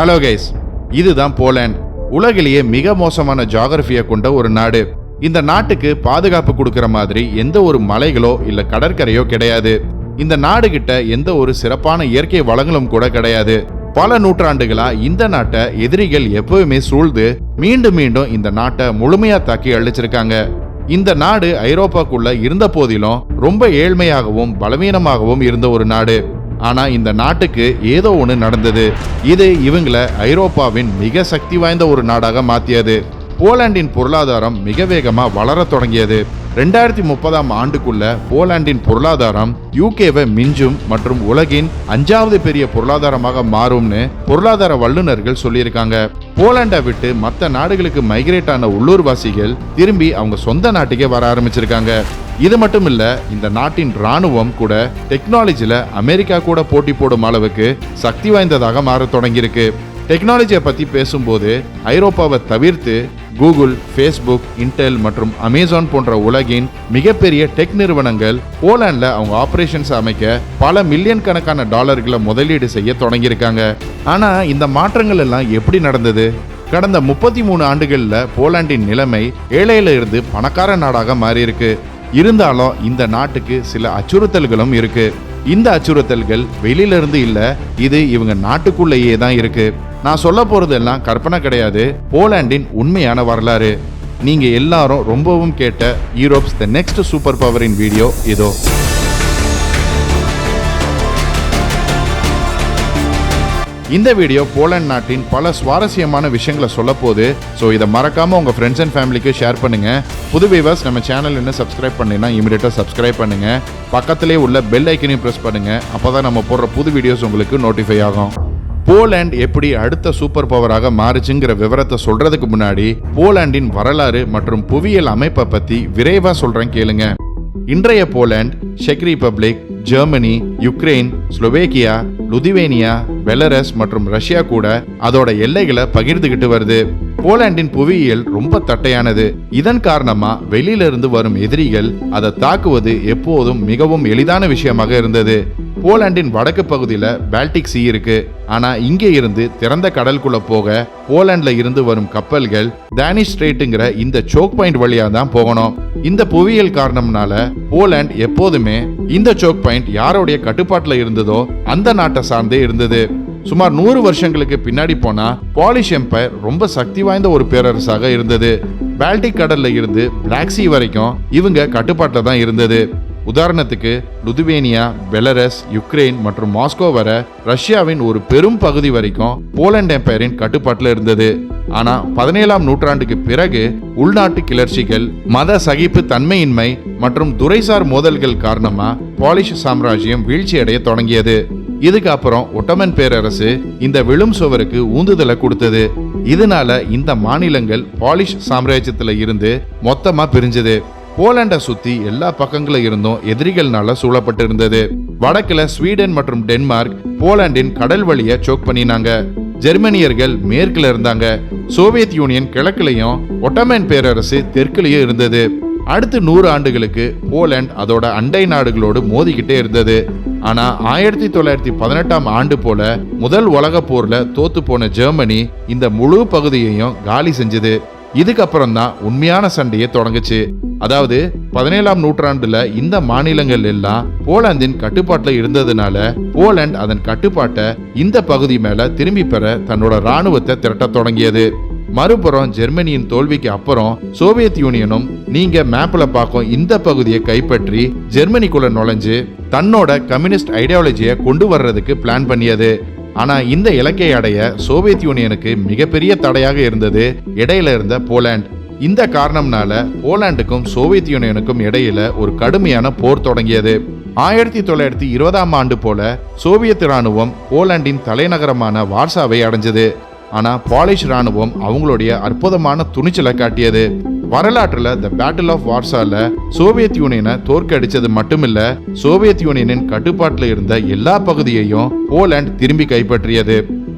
Hello guys இதுதான் Poland. உலகிலேயே மிக மோசமான ஜாகிரபியை கொண்ட ஒரு நாடு. இந்த நாட்டுக்கு பாதுகாப்பு கொடுக்கிற மாதிரி எந்த ஒரு மலைகளோ இல்ல கடற்கரையோ கிடையாது. இந்த நாடு கிட்ட எந்த ஒரு சிறப்பான இயற்கை வளங்களும் கூட கிடையாது. பல நூற்றாண்டுகளா இந்த நாட்டை எதிரிகள் எப்பவுமே சூழ்ந்து மீண்டும் மீண்டும் இந்த நாட்டை முழுமையா தாக்கி அழிச்சிருக்காங்க. இந்த நாடு ஐரோப்பாக்குள்ள இருந்த போதிலும் ரொம்ப ஏழ்மையாகவும் பலவீனமாகவும் இருந்த ஒரு நாடு. ஆனா இந்த நாட்டுக்கு ஏதோ ஒன்று நடந்தது. இது இவங்களை ஐரோப்பாவின் மிக சக்தி வாய்ந்த ஒரு நாடாக மாத்தியது. போலாண்டின் பொருளாதாரம் மிக வேகமாக வளரத் தொடங்கியது. ரெண்டாயிரத்தி முப்பதாம் ஆண்டுக்குள்ள போலாண்டின் பொருளாதாரம் யூகேவை மிஞ்சும் மற்றும் உலகின் அஞ்சாவது பெரிய பொருளாதாரமாக மாறும்னு பொருளாதார வல்லுநர்கள் சொல்லியிருக்காங்க. போலாண்டை விட்டு மற்ற நாடுகளுக்கு மைக்ரேட் ஆன உள்ளூர்வாசிகள் திரும்பி அவங்க சொந்த நாட்டுக்கே வர ஆரம்பிச்சிருக்காங்க. இது மட்டும் இல்ல இந்த நாட்டின் ராணுவம் கூட டெக்னாலஜியில அமெரிக்கா கூட போட்டி போடும் அளவுக்கு சக்தி வாய்ந்ததாக மாறத் தொடங்கியிருக்கு. டெக்னாலஜியை பற்றி பேசும்போது ஐரோப்பாவை தவிர்த்து கூகுள் ஃபேஸ்புக் இன்டெல் மற்றும் அமேசான் போன்ற உலகின் மிகப்பெரிய டெக் நிறுவனங்கள் போலாண்டில் அவங்க ஆப்ரேஷன்ஸ் அமைக்க பல மில்லியன் கணக்கான டாலர்களை முதலீடு செய்ய தொடங்கியிருக்காங்க. ஆனால் இந்த மாற்றங்கள் எல்லாம் எப்படி நடந்தது? கடந்த முப்பத்தி மூணு ஆண்டுகளில் போலாண்டின் நிலைமை ஏழையில இருந்து பணக்கார நாடாக மாறியிருக்கு. இருந்தாலும் இந்த நாட்டுக்கு சில அச்சுறுத்தல்களும் இருக்குது இந்த அச்சுறுத்தல்கள் வெளியிலிருந்து இல்லை இது இவங்க நாட்டுக்குள்ளேயே தான் இருக்கு. நான் சொல்ல போறதெல்லாம் கற்பனை கிடையாது. போலாண்டின் உண்மையான வரலாறு. நீங்க எல்லாரும் ரொம்பவும் கேட்ட யூரோப்ஸ் த நெக்ஸ்ட் சூப்பர் பவரின் வீடியோ இதோ. இந்த வீடியோ போலண்ட் நாட்டின் பல சுவாரஸ்யமான விஷயங்களை சொல்ல போகுது ஸோ இதை மறக்காமல் உங்கள் ஃப்ரெண்ட்ஸ் அண்ட் ஃபேமிலிக்கு ஷேர் பண்ணுங்க. புது வீவர்ஸ் நம்ம சேனல் என்ன சப்ஸ்கிரைப் பண்ணினா இமீடியட்டாக சப்ஸ்கிரைப் பண்ணுங்கள் பக்கத்திலே உள்ள பெல் ஐக்கனையும் ப்ரெஸ் பண்ணுங்கள் அப்போ தான் நம்ம போடுற புது வீடியோஸ் உங்களுக்கு நோட்டிஃபை ஆகும். போலாண்ட் எப்படி அடுத்த சூப்பர் பவராக மாறுச்சுங்கிற விவரத்தை சொல்றதுக்கு முன்னாடி போலாண்டின் வரலாறு மற்றும் புவியியல் அமைப்பை பத்தி விரைவா சொல்றேன் கேளுங்க. இன்றைய Poland check Republic Germany Ukraine Slovakia Lithuania Belarus மற்றும் ரஷ்யா கூட அதோட எல்லைகளை பகிர்ந்துகிட்டு வருது. போலாண்டின் புவியியல் ரொம்ப தட்டையானது. இதன் காரணமா வெளியிலிருந்து வரும் எதிரிகள் அதை தாக்குவது எப்போதும் மிகவும் எளிதான விஷயமாக இருந்தது. போலாண்டின் வடக்கு பகுதியில் பால்டிக் சீ இருக்கு. ஆனால் இங்கே இருந்து திறந்த கடலுக்குள்ள போக போலாண்டில் இருந்து வரும் கப்பல்கள் டேனிஷ் ஸ்ட்ரெயிட்டுங்கிற இந்த சோக் பாயிண்ட் வழியாக தான் போகணும். இந்த புவியியல் காரணம்னால போலாண்ட் எப்போதுமே இந்த சோக் பாயிண்ட் யாருடைய கட்டுப்பாட்டில் இருந்ததோ அந்த நாட்டை சார்ந்தே இருந்தது. சுமார் நூறு வருஷங்களுக்கு பின்னாடி போனா பாலிஷ் எம்பையர் ரொம்ப சக்தி வாய்ந்த ஒரு பேரரசாக இருந்தது. பால்டிக் கடல்ல இருந்து பிளாக் சீ வரைக்கும் இவங்க கட்டுப்பாட்டில் தான் இருந்தது. உதாரணத்துக்கு லுதுவேனியா பெலரஸ் யுக்ரைன் மற்றும் மாஸ்கோ வர ரஷ்யாவின் ஒரு பெரும் பகுதி வரைக்கும் போலண்ட் எம்பையரின் கட்டுப்பாட்டில் இருந்தது. ஆனா பதினேழாம் நூற்றாண்டுக்கு பிறகு உள்நாட்டு கிளர்ச்சிகள் மத சகிப்பு தன்மையின்மை மற்றும் துறைசார் மோதல்கள் காரணமா பாலிஷ் சாம்ராஜ்யம் வீழ்ச்சியடைய தொடங்கியது. இதுக்கப்புறம் ஒட்டமன் பேரரசு இந்த விழும் சுவருக்கு ஊந்துதலை கொடுத்தது. இதனால இந்த மாநிலங்கள் பாலிஷ் சாம்ராஜ்யத்துல இருந்து மொத்தமா பிரிஞ்சது. போலாண்டை சுத்தி எல்லா பக்கங்களும் இருந்தும் எதிரிகள்னால சூழப்பட்டு இருந்தது ஸ்வீடன் மற்றும் டென்மார்க் போலாண்டின் கடல் வழிய சோக் பண்ணினாங்க. ஜெர்மனியர்கள் மேற்குல இருந்தாங்க. சோவியத் யூனியன் கிழக்குலையும் ஒட்டமன் பேரரசு தெற்குலையும் இருந்தது. அடுத்து நூறு ஆண்டுகளுக்கு போலாண்ட் அதோட அண்டை நாடுகளோடு மோதிக்கிட்டே இருந்தது. ஆனா ஆயிரத்தி தொள்ளாயிரத்தி பதினெட்டாம் ஆண்டு போல முதல் உலக போர்ல தோத்து போன ஜெர்மனி இந்த முழு பகுதியையும் காலி செஞ்சது. இதுக்கப்புறம் தான் உண்மையான சண்டையை தொடங்குச்சு. அதாவது பதினேழாம் நூற்றாண்டுல இந்த மாநிலங்கள் எல்லாம் போலாந்தின் கட்டுப்பாட்டில் இருந்ததுனால போலண்ட் அதன் கட்டுப்பாட்டை இந்த பகுதி மேல திரும்பி பெற தன்னோட ராணுவத்தை திரட்டத் தொடங்கியது. மறுபுறம் ஜெர்மனியின் தோல்விக்கு அப்புறம் சோவியத் யூனியனும் நீங்க மேப்ல பார்க்கும் இந்த பகுதியை கைப்பற்றி ஜெர்மனிக்குள்ள நுழைஞ்சு தன்னோட கம்யூனிஸ்ட் ஐடியாலஜியை கொண்டு வர்றதுக்கு பிளான் பண்ணியது. ஆனால் இந்த இலக்கை அடைய சோவியத் யூனியனுக்கு மிகப்பெரிய தடையாக இருந்தது இடையில இருந்த போலாண்ட். இந்த காரணம்னால போலாண்டுக்கும் சோவியத் யூனியனுக்கும் இடையில ஒரு கடுமையான போர் தொடங்கியது. ஆயிரத்தி தொள்ளாயிரத்தி இருபதாம் ஆண்டு போல சோவியத் ராணுவம் போலாண்டின் தலைநகரமான வார்சாவை அடைஞ்சது. ஆனா பாலிஷ் ராணுவம் அவங்களுடைய அற்புதமான துணிச்சலை காட்டியது. வரலாற்றில் த பேட்டில் ஆஃப் வார்சால சோவியத் யூனியனை தோற்கடிச்சது மட்டுமில்ல சோவியத் யூனியனின் கட்டுப்பாட்டில் இருந்த எல்லா பகுதியையும் போலாந்து திரும்பி கைப்பற்றியது.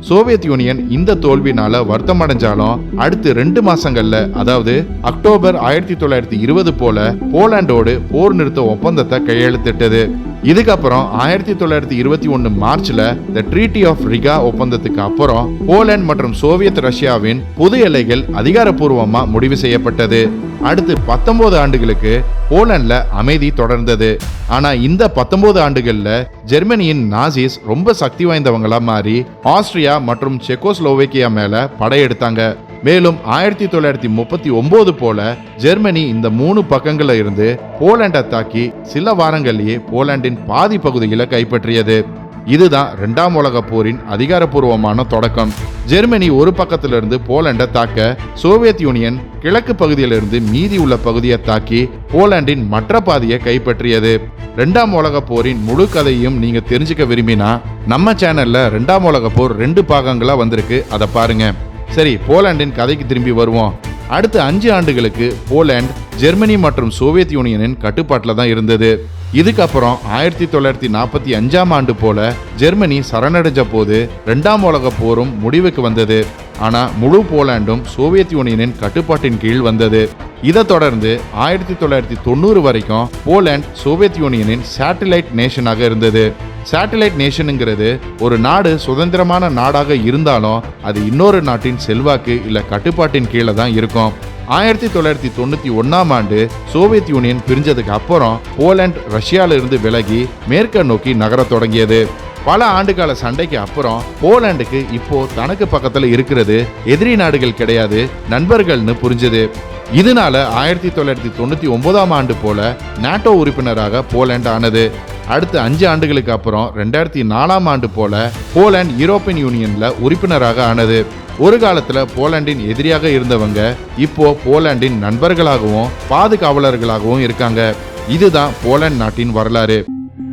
சோவியத் யூனியன் இந்த தோல்வினால வருத்தம் அடைஞ்சாலும் அடுத்து ரெண்டு மாசங்கள்ல அதாவது அக்டோபர் ஆயிரத்தி தொள்ளாயிரத்தி இருபது போல போலாண்டோடு போர் நிறுத்த ஒப்பந்தத்தை கையெழுத்திட்டது. இதுக்கப்புறம் ஆயிரத்தி தொள்ளாயிரத்தி இருபத்தி ஒன்று மார்ச்ல த ட்ரீட்டி ஆஃப் ரிகா ஒப்பந்தத்துக்கு அப்புறம் போலந்து மற்றும் சோவியத் ரஷ்யாவின் புது எல்லைகள் அதிகாரப்பூர்வமா முடிவு செய்யப்பட்டது. அடுத்து பத்தொன்பது ஆண்டுகளுக்கு போலண்ட்ல அமைதி தொடர்ந்தது. ஆனா இந்த பத்தொன்பது ஆண்டுகள்ல ஜெர்மனியின் நாசிஸ் ரொம்ப சக்தி வாய்ந்தவங்களா மாறி ஆஸ்திரியா மற்றும் செக்கோஸ்லோவேக்கியா மேல படையெடுத்தாங்க. மேலும் ஆயிரத்தி தொள்ளாயிரத்தி முப்பத்தி ஒன்பது போல ஜெர்மனி இந்த மூணு பக்கங்களில் இருந்து போலண்டை தாக்கி சில வாரங்களிலேயே போலண்டின் பாதி பகுதிகளை கைப்பற்றியது. இதுதான் இரண்டாம் உலக போரின் அதிகாரப்பூர்வமான தொடக்கம். ஜெர்மனி ஒரு பக்கத்திலிருந்து போலண்டை தாக்க சோவியத் யூனியன் கிழக்கு பகுதியிலிருந்து மீதி உள்ள பகுதியை தாக்கி போலண்டின் மற்ற பாதியை கைப்பற்றியது. ரெண்டாம் உலக போரின் முழு கதையும் நீங்க தெரிஞ்சுக்க விரும்பினா நம்ம சேனல்ல ரெண்டாம் உலக போர் ரெண்டு பாகங்களா வந்திருக்கு. அதை பாருங்க. சரி போலாண்டின் கதைக்கு திரும்பி வருவோம். அடுத்த அஞ்சு ஆண்டுகளுக்கு போலாந்து ஜெர்மனி மற்றும் சோவியத் யூனியனின் கட்டுப்பாட்டில் தான் இருந்தது. இதுக்கப்புறம் ஆயிரத்தி தொள்ளாயிரத்தி நாற்பத்தி அஞ்சாம் ஆண்டு போல ஜெர்மனி சரணடைஞ்ச போது ரெண்டாம் உலக போரும் முடிவுக்கு வந்தது. ஆனால் முழு போலாண்டும் சோவியத் யூனியனின் கட்டுப்பாட்டின் கீழ் வந்தது. இதை தொடர்ந்து ஆயிரத்தி தொள்ளாயிரத்தி தொண்ணூறு வரைக்கும் போலண்ட் சோவியத் யூனியனின் சேட்டலைட் நேஷனாக இருந்தது. சேட்டலைட் நேஷனுங்கிறது ஒரு நாடு சுதந்திரமான நாடாக இருந்தாலும் அது இன்னொரு நாட்டின் செல்வாக்கு இல்லை கட்டுப்பாட்டின் கீழே தான் இருக்கும். ஆயிரத்தி தொள்ளாயிரத்தி தொண்ணூற்றி ஒன்றாம் ஆண்டு சோவியத் யூனியன் பிரிஞ்சதுக்கு அப்புறம் போலண்ட் ரஷ்யாவிலிருந்து விலகி மேற்க நோக்கி நகரத் தொடங்கியது. பல ஆண்டுகால சண்டைக்கு அப்புறம் போலாண்டுக்கு இப்போ தனக்கு பக்கத்துல இருக்கிறது எதிரி நாடுகள் கிடையாது நண்பர்கள்னு புரிஞ்சது. இதனால ஆயிரத்தி தொள்ளாயிரத்தி தொண்ணூத்தி ஒன்பதாம் ஆண்டு போல நாட்டோ உறுப்பினராக போலண்ட் ஆனது. அடுத்த அஞ்சு ஆண்டுகளுக்கு அப்புறம் ரெண்டாயிரத்தி நாலாம் ஆண்டு போல போலாண்ட் யூரோப்பியன் யூனியன்ல உறுப்பினராக ஆனது. ஒரு காலத்துல போலாண்டின் எதிரியாக இருந்தவங்க இப்போ போலாண்டின் நண்பர்களாகவும் பாதுகாவலர்களாகவும் இருக்காங்க. இதுதான் போலாண்ட் நாட்டின் வரலாறு.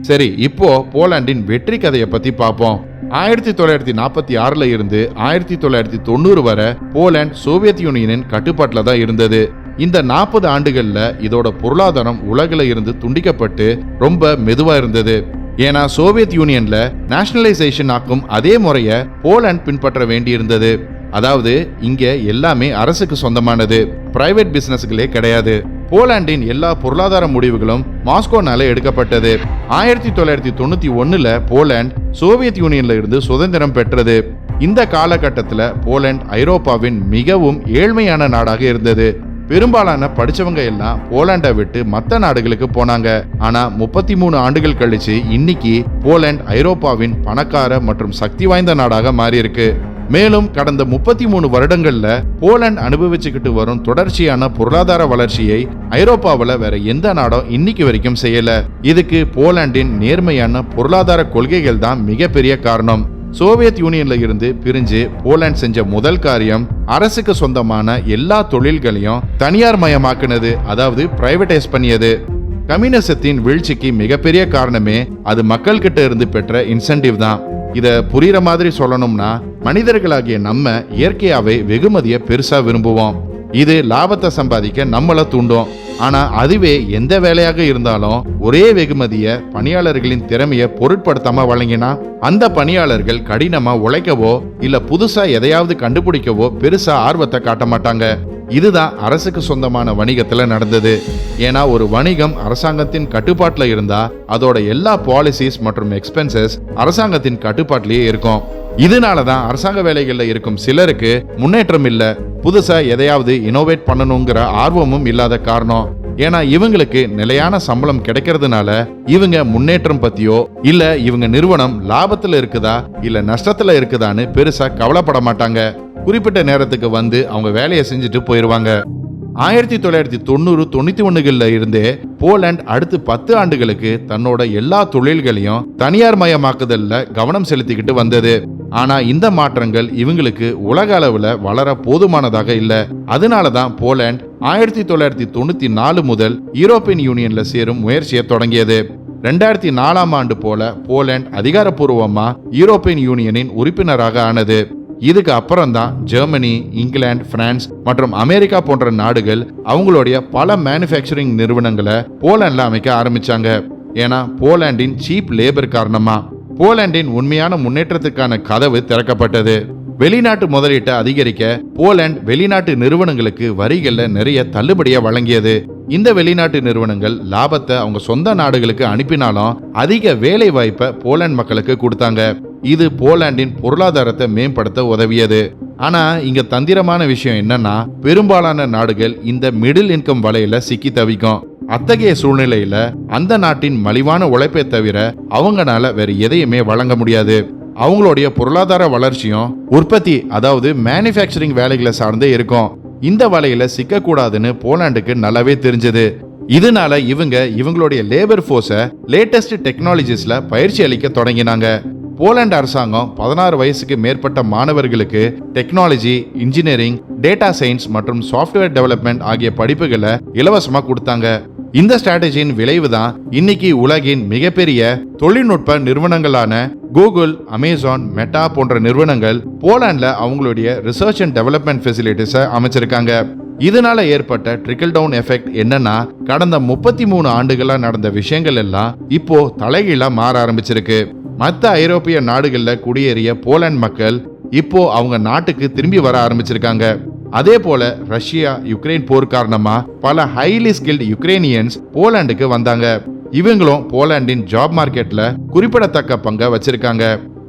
சரி இப்போ போலாண்டின் வெற்றி கதையை பத்தி பார்ப்போம் ஆயிரத்தி தொள்ளாயிரத்தி நாற்பத்தி ஆறுல இருந்து ஆயிரத்தி தொள்ளாயிரத்தி தொண்ணூறு வரை போலாந்து சோவியத் யூனியனின் கட்டுப்பாட்டில் தான் இருந்தது. இந்த நாற்பது ஆண்டுகள்ல இதோட பொருளாதாரம் உலகில இருந்து துண்டிக்கப்பட்டு ரொம்ப மெதுவா இருந்தது. ஏன்னா சோவியத் யூனியன்ல நேஷனலைசேஷன் ஆக்கும் அதே முறைய போலாண்ட் பின்பற்ற வேண்டியிருந்தது. அதாவது இங்க எல்லாமே அரசுக்கு சொந்தமானது பிரைவேட் பிசினஸ்களே கிடையாது. போலாண்டின் எல்லா பொருளாதார முடிவுகளும் மாஸ்கோனால எடுக்கப்பட்டது. ஆயிரத்தி தொள்ளாயிரத்தி தொண்ணூத்தி ஒன்னுல போலாண்ட் சோவியத் யூனியன்ல இருந்து சுதந்திரம் பெற்றது. இந்த காலகட்டத்தில் போலண்ட் ஐரோப்பாவின் மிகவும் ஏழ்மையான நாடாக இருந்தது. பெரும்பாலான படிச்சவங்க எல்லாம் போலாண்டை விட்டு மற்ற நாடுகளுக்கு போனாங்க. ஆனா முப்பத்தி மூணு ஆண்டுகள் கழிச்சு இன்னைக்கு போலண்ட் ஐரோப்பாவின் பணக்கார மற்றும் சக்தி வாய்ந்த நாடாக மாறியிருக்கு. மேலும் கடந்த முப்பத்தி மூணு வருடங்கள்ல போலண்ட் அனுபவிச்சுக்கிட்டு வரும் தொடர்ச்சியான பொருளாதார வளர்ச்சியை ஐரோப்பாவில் வேற எந்த நாடும் இன்னைக்கு வரைக்கும் செய்யல. இதுக்கு போலாண்டின் நேர்மையான பொருளாதார கொள்கைகள் தான் மிகப்பெரிய காரணம். சோவியத் யூனியன்ல இருந்து பிரிஞ்சு போலாந்து செஞ்ச முதல் காரியம் அரசுக்கு சொந்தமான எல்லா தொழில்களையும் தனியார் மயமாக்குனது அதாவது பிரைவேடைஸ் பண்ணியது. கம்யூனிசத்தின் வீழ்ச்சிக்கு மிகப்பெரிய காரணமே அது மக்கள்கிட்ட இருந்து பெற்ற இன்சென்டிவ் தான். இத புரியுற மாதிரி சொல்லணும்னா மனிதர்களாகிய நம்ம இயற்கையாகவே வெகுமதியை பெருசாக விரும்புவோம். இது லாபத்தை சம்பாதிக்க நம்மளை தூண்டும். ஆனா அதுவே எந்த வேலையாக இருந்தாலும் ஒரே வெகுமதிய பணியாளர்களின் திறமையை பொருட்படுத்தாம வழங்கினா அந்த பணியாளர்கள் கடினமா உழைக்கவோ இல்ல புதுசா எதையாவது கண்டுபிடிக்கவோ பெருசா ஆர்வத்தை காட்ட மாட்டாங்க. இதுதான் அரசுக்கு சொந்தமான வணிகத்தில் நடந்தது. ஏன்னா ஒரு வணிகம் அரசாங்கத்தின் கட்டுப்பாட்டில் இருந்தா அதோட எல்லா பாலிசிஸ் மற்றும் எக்ஸ்பென்சஸ் அரசாங்கத்தின் கட்டுப்பாட்டிலேயே இருக்கும். இதனால தான் அரசாங்க வேலைகளில் இருக்கும் சிலருக்கு முன்னேற்றம் இல்லை. புதுசாக எதையாவது இனோவேட் பண்ணணுங்கிற ஆர்வமும் இல்லாத காரணம். ஏன்னா இவங்களுக்கு நிலையான சம்பளம் கிடைக்கிறதுனால இவங்க முன்னேற்றம் பத்தியோ இல்ல இவங்க நிறுவனம் லாபத்துல இருக்குதா இல்ல நஷ்டத்துல இருக்குதான்னு பெருசா கவலைப்பட மாட்டாங்க. குறிப்பிட்ட நேரத்துக்கு வந்து அவங்க வேலையை செஞ்சுட்டு போயிடுவாங்க ஆயிரத்தி தொள்ளாயிரத்தி தொண்ணூறு தொண்ணூத்தி ஒண்ணுகள்ல இருந்தே போலண்ட் அடுத்து பத்து ஆண்டுகளுக்கு தன்னோட எல்லா தொழில்களையும் தனியார் மயமாக்குதல்ல கவனம் செலுத்திக்கிட்டு வந்தது. ஆனா இந்த மாற்றங்கள் இவங்களுக்கு உலக அளவுல வளர போதுமானதாக இல்ல. அதனால தான் ஆயிரத்தி தொள்ளாயிரத்தி தொண்ணூத்தி நாலு முதல் யூரோப்பியன் யூனியன்ல சேரும் முயற்சியை தொடங்கியது. ரெண்டாயிரத்தி நாலாம் ஆண்டு போல போலண்ட் அதிகாரப்பூர்வமா யூரோப்பியன் யூனியனின் உறுப்பினராக ஆனது. இதுக்கு அப்புறம் தான் ஜெர்மனி இங்கிலாந்து பிரான்ஸ் மற்றும் அமெரிக்கா போன்ற நாடுகள் அவங்களுடைய பல மேனுஃபேக்சரிங் நிறுவனங்களை போலாண்டில் அமைக்க ஆரம்பிச்சாங்க. ஏன்னா போலாண்டின் சீப் லேபர் காரணமா போலாண்டின் உண்மையான முன்னேற்றத்துக்கான கதவு திறக்கப்பட்டது. வெளிநாட்டு முதலீட்டை அதிகரிக்க போலண்ட் வெளிநாட்டு நிறுவனங்களுக்கு வரிகள்ல நிறைய தள்ளுபடியை வழங்கியது. இந்த வெளிநாட்டு நிறுவனங்கள் லாபத்தை அவங்க சொந்த நாடுகளுக்கு அனுப்பினாலும் அதிக வேலை வாய்ப்பை போலண்ட் மக்களுக்கு கொடுத்தாங்க. இது போலாண்டின் பொருளாதாரத்தை மேம்படுத்த உதவியது. ஆனா இங்க தந்திரமான விஷயம் என்னன்னா பெரும்பாலான நாடுகள் இந்த மிடில் இன்கம் வலையில சிக்கி தவிக்கும். அத்தகைய சூழ்நிலையில அந்த நாட்டின் மலிவான உழைப்பை தவிர அவங்கனால வேற எதையுமே வழங்க முடியாது. அவங்களுடைய பொருளாதார வளர்ச்சியும் உற்பத்தி அதாவது மேனுஃபேக்சரிங் வேலைகளை சார்ந்தே இருக்கும். இந்த வலையில சிக்கக்கூடாதுன்னு போலாண்டுக்கு நல்லாவே தெரிஞ்சது. இதனால இவங்க இவங்களுடைய லேபர் ஃபோர்ஸை லேட்டஸ்ட் டெக்னாலஜிஸ்ல பயிற்சி அளிக்க தொடங்கினாங்க. போலண்ட் அரசாங்கம் பதினாறு வயசுக்கு மேற்பட்ட மாணவர்களுக்கு டெக்னாலஜி இன்ஜினியரிங் டேட்டா சயின்ஸ் மற்றும் சாஃப்ட்வேர் டெவலப்மெண்ட் ஆகிய படிப்புகளை இலவசமாக கொடுத்தாங்க. இந்த ஸ்ட்ராட்டஜியின் விளைவு தான் இன்னைக்கு உலகின் மிகப்பெரிய தொழில்நுட்ப நிறுவனங்களான கூகுள் அமேசான் மெட்டா போன்ற நிறுவனங்கள் போலாண்டில் அவங்களுடைய ரிசர்ச் அண்ட் டெவலப்மெண்ட் ஃபெசிலிட்டிஸை அமைச்சிருக்காங்க. இதனால ஏற்பட்ட ட்ரிக்கிள் டவுன் எஃபெக்ட் என்னன்னா கடந்த முப்பத்தி மூணு ஆண்டுகளா நடந்த விஷயங்கள் எல்லாம் இப்போ தலைகீழா மாற ஆரம்பிச்சிருக்கு. மற்ற ஐரோப்பிய நாடுகளில் குடியேறிய போலாண்ட் மக்கள் இப்போ அவங்க நாட்டுக்கு திரும்பி வர ஆரம்பிச்சிருக்காங்க. அதே போல ரஷ்யா யுக்ரைன் போர் காரணமா பல ஹைலி ஸ்கில்டு யுக்ரைனியன்ஸ் போலாண்டுக்கு வந்தாங்க. இவங்களும் போலாண்டின் ஜாப் மார்க்கெட்ல குறிப்பிடத்தக்க பங்கை வச்சிருக்காங்க.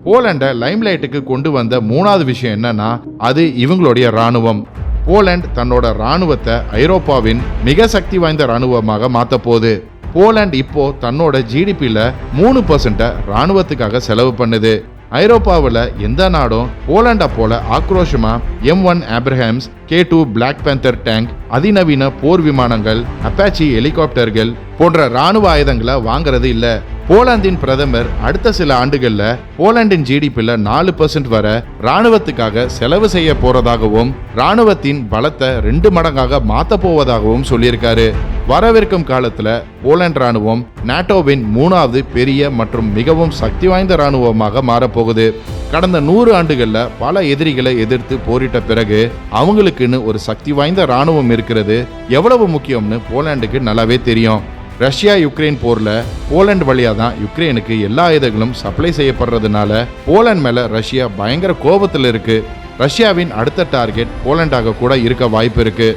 போலண்டை லைம்லைட்டுக்கு கொண்டு வந்த மூணாவது விஷயம் என்னன்னா அது இவங்களுடைய ராணுவம் போலண்ட் தன்னோட ராணுவத்தை ஐரோப்பாவின் மிக சக்தி வாய்ந்த ராணுவமாக மாத்த போகுது போலண்ட் இப்போ தன்னோட ஜிடிபியில் மூணு பர்சன்ட்டை ராணுவத்துக்காக செலவு பண்ணுது. ஐரோப்பாவில் எந்த நாடும் போலண்டை போல ஆக்ரோஷமா M one Abrams K two Black Panther tank அதிநவீன போர் விமானங்கள் அப்பாச்சி ஹெலிகாப்டர்கள் போன்ற ராணுவ ஆயுதங்களை வாங்குறது இல்லை. போலாந்தின் பிரதமர் அடுத்த சில ஆண்டுகளில் போலாண்டின் ஜிடிபியில் நாலு பர்சன்ட் வர ராணுவத்துக்காக செலவு செய்ய போறதாகவும் ராணுவத்தின் பலத்தை ரெண்டு மடங்காக மாத்த போவதாகவும் சொல்லியிருக்காரு. வரவிருக்கும் காலத்தில் போலண்ட் ராணுவம் நாட்டோவின் மூணாவது பெரிய மற்றும் மிகவும் சக்தி வாய்ந்த ராணுவமாக மாறப்போகுது. கடந்த நூறு ஆண்டுகளில் பல எதிரிகளை எதிர்த்து போரிட்ட பிறகு அவங்களுக்குன்னு ஒரு சக்தி வாய்ந்த ராணுவம் இருக்கிறது. எவ்வளவு முக்கியம்னு போலாண்டுக்கு நல்லாவே தெரியும். ரஷ்யா யுக்ரைன் போரில் போலண்ட் வழியாக தான் யுக்ரைனுக்கு எல்லா ஆயுதங்களும் சப்ளை செய்யப்படுறதுனால போலண்ட் மேலே ரஷ்யா பயங்கர கோபத்தில் இருக்கு. ரஷ்யாவின் அடுத்த டார்கெட் போலண்டாக கூட இருக்க வாய்ப்பு இருக்கு.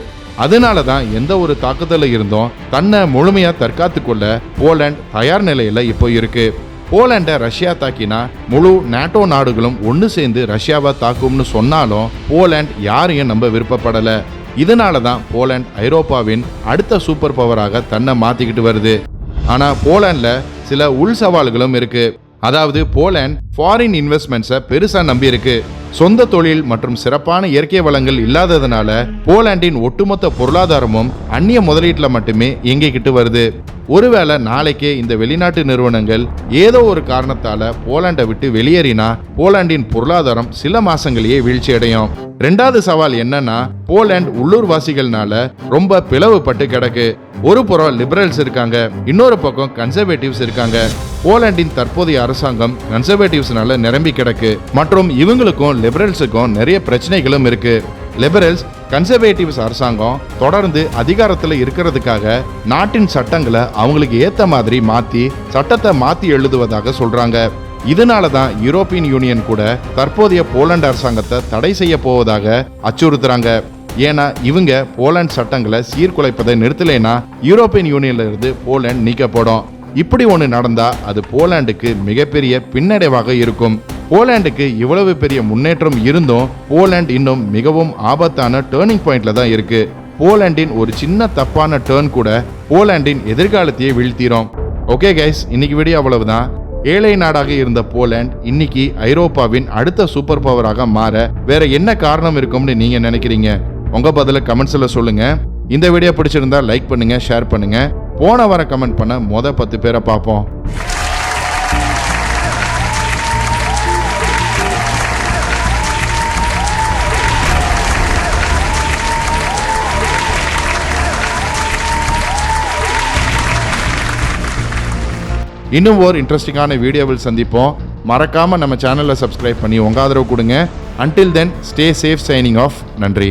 அதனால தான் எந்த ஒரு தாக்குதலில் இருந்தும் தன்னை முழுமையாக தற்காத்து கொள்ள போலண்ட் தயார் நிலையில் இப்போ இருக்கு. போலண்டை ரஷ்யா தாக்கினா முழு நாட்டோ நாடுகளும் ஒன்று சேர்ந்து ரஷ்யாவை தாக்கும்னு சொன்னாலும் போலண்ட் யாரையும் நம்ப விருப்பப்படலை. இதனால தான் போலண்ட் ஐரோப்பாவின் அடுத்த சூப்பர் பவராக தன்னை மாத்திக்கிட்டு வருது. ஆனா போலண்ட்ல சில உள் சவால்களும் இருக்கு. அதாவது போலண்ட் ஃபாரின் இன்வெஸ்ட்மெண்ட்ஸை பெருசாக நம்பி இருக்கு சொந்த தொழில் மற்றும் சிறப்பான இயற்கை வளங்கள் இல்லாததுனால போலாண்டின் ஒட்டுமொத்த பொருளாதாரமும் அந்நிய முதலீட்டில் மட்டுமே இயங்கிக்கிட்டு வருது. ஒருவேளை நாளைக்கே இந்த வெளிநாட்டு நிறுவனங்கள் ஏதோ ஒரு காரணத்தால போலாண்டை விட்டு வெளியேறினா போலாண்டின் பொருளாதாரம் சில மாசங்களையே வீழ்ச்சி அடையும் ரெண்டாவது சவால் என்னன்னா போலாண்ட் உள்ளூர்வாசிகள்னால ரொம்ப பிளவுபட்டு கிடக்கு. ஒரு புறம் லிபரல்ஸ் இருக்காங்க இன்னொரு பக்கம் கன்சர்வேட்டிவ்ஸ் இருக்காங்க. போலாண்டின் தற்போதைய அரசாங்கம் கன்சர்வேட்டிவ் கன்சர்வேட்டிவ்ஸ்னால நிரம்பி கிடக்கு. மற்றும் இவங்களுக்கும் லிபரல்ஸுக்கும் நிறைய பிரச்சனைகளும் இருக்கு. லிபரல்ஸ் கன்சர்வேட்டிவ்ஸ் அரசாங்கம் தொடர்ந்து அதிகாரத்தில் இருக்கிறதுக்காக நாட்டின் சட்டங்களை அவங்களுக்கு ஏத்த மாதிரி மாத்தி சட்டத்தை மாத்தி எழுதுவதாக சொல்றாங்க. இதனால தான் யூரோப்பியன் யூனியன் கூட தற்போதைய போலண்ட் அரசாங்கத்தை தடை செய்ய போவதாக அச்சுறுத்துறாங்க. ஏன்னா இவங்க போலண்ட் சட்டங்களை சீர்குலைப்பதை நிறுத்தலைன்னா யூரோப்பியன் யூனியன்ல இருந்து போலண்ட் நீக்கப்படும். இப்படி ஒன்று நடந்தா அது போலாண்டுக்கு மிகப்பெரிய பின்னடைவாக இருக்கும். போலாண்டுக்கு இவ்வளவு பெரிய முன்னேற்றம் இருந்தும் போலாண்ட் இன்னும் மிகவும் ஆபத்தான டேர்னிங் பாயிண்ட்ல தான் இருக்கு. போலாண்டின் ஒரு சின்ன தப்பான டேர்ன் கூட போலாண்டின் எதிர்காலத்தையே வீழ்த்திரும். ஓகே கைஸ் இன்னைக்கு வீடியோ அவ்வளவுதான். ஏழை நாடாக இருந்த போலாண்ட் இன்னைக்கு ஐரோப்பாவின் அடுத்த சூப்பர் பவராக மாற வேற என்ன காரணம் இருக்கும்னு நீங்க நினைக்கிறீங்க? உங்க பதில கமெண்ட்ஸ்ல சொல்லுங்க. இந்த வீடியோ பிடிச்சிருந்தா லைக் பண்ணுங்க ஷேர் பண்ணுங்க. போன வாரம் கமெண்ட் பண்ண மொத பத்து பேரை பார்ப்போம். இன்னும் ஒரு இன்ட்ரெஸ்டிங்கான வீடியோவில் சந்திப்போம். மறக்காமல் நம்ம சேனலை சப்ஸ்கிரைப் பண்ணி உங்க ஆதரவு கொடுங்க. Until then stay safe signing off நன்றி.